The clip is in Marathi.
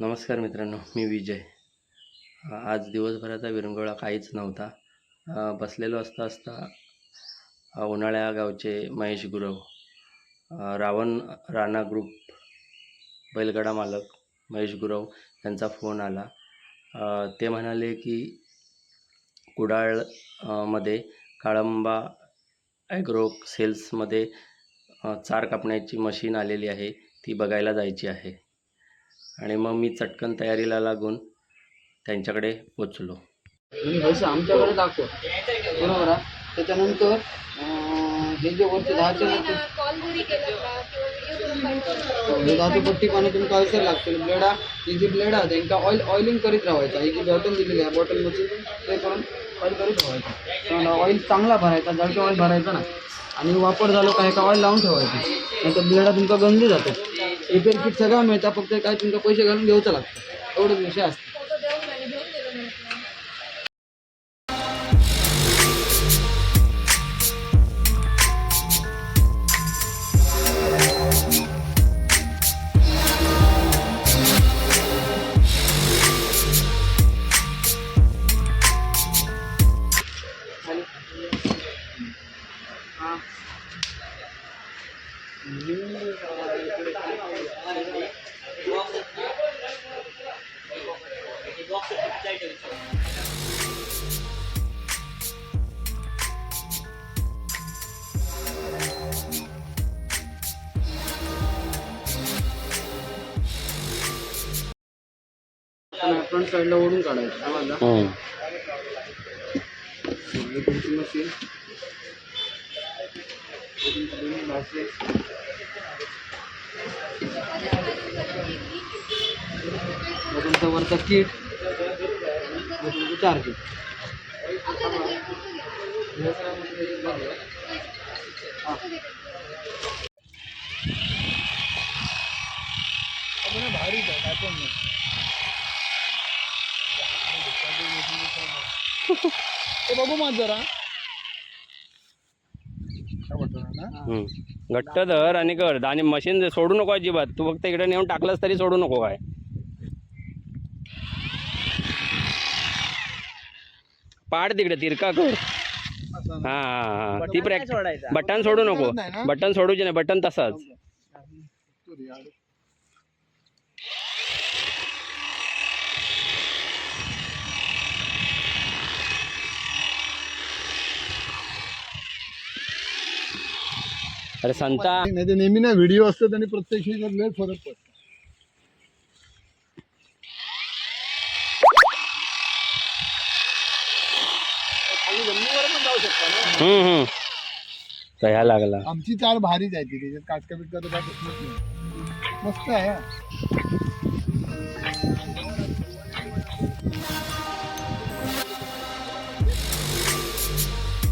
नमस्कार मित्रांनो मी विजय. आज दिवसभराचा विरंगुळा काहीच नव्हता. बसलेलो असता असता उन्हाळ्या गावचे महेश गुरव रावण राणा ग्रुप बैलगडा मालक महेश गुरव यांचा फोन आला. ते म्हणाले की कुडाळमध्ये काळंबा ॲग्रो सेल्समध्ये चार कापण्याची मशीन आलेली आहे. ती बघायला जायची आहे. आणि मग मी चटकन तयारीला लागून त्यांच्याकडे पोचलो. आमच्याकडे दाखव. बरोबर आहे? त्याच्यानंतर हे जे वरचे दहाचे नक्की हे पट्टी पाणी तुम्ही हयसर लागतील. ब्लेडा ही जी ब्लेड आहे त्यांका ऑइल ऑइलिंग करीत राहायचा. ही जी बॉटल दिलेली आहे बॉटल मशीन ते करून ऑइल करीत राहायचं. ऑइल चांगला भरायचा जळके ऑइल भरायचा ना. आणि वापर झालो काय का ऑइल लावून ठेवायचं. नाही तर ब्लेडा तुमचा गंजू जातो. रिपेअर किट सगळा मिळता. फक्त काय तुमचा पैसे घालून घ्यायचं लागतं एवढंच विषय असतो. फोटो नाही हां फ्रंट साईडला ओढून काढायचं समजलं ही. तुमची मशीन. तुमची दोन्ही भाषे हा तुमचा वरचा किट. हे तुमचं चार किट. बघू माझ जरा हम्म. घट्ट धर आणि कर. आणि मशीन सोडू नको अजिबात. तू फक्त इकडे नेऊन टाकलंस तरी सोडू नको काय. पाड तिकडे तिरका कर. हा हा हा. ती प्रॅक्टिस बटन सोडू नको. बटन सोडूचे नाही बटन तसाच. अरे संता. नाही ते नेहमी ना व्हिडिओ असतात आणि प्रत्यक्ष लय फरक पडतो. हम्म हम्म. कह्या लागला. आमची चार भारीच आहे ती त्याच्यात काटका बिटका तर काय प्रश्नच नाही. मस्त आहे.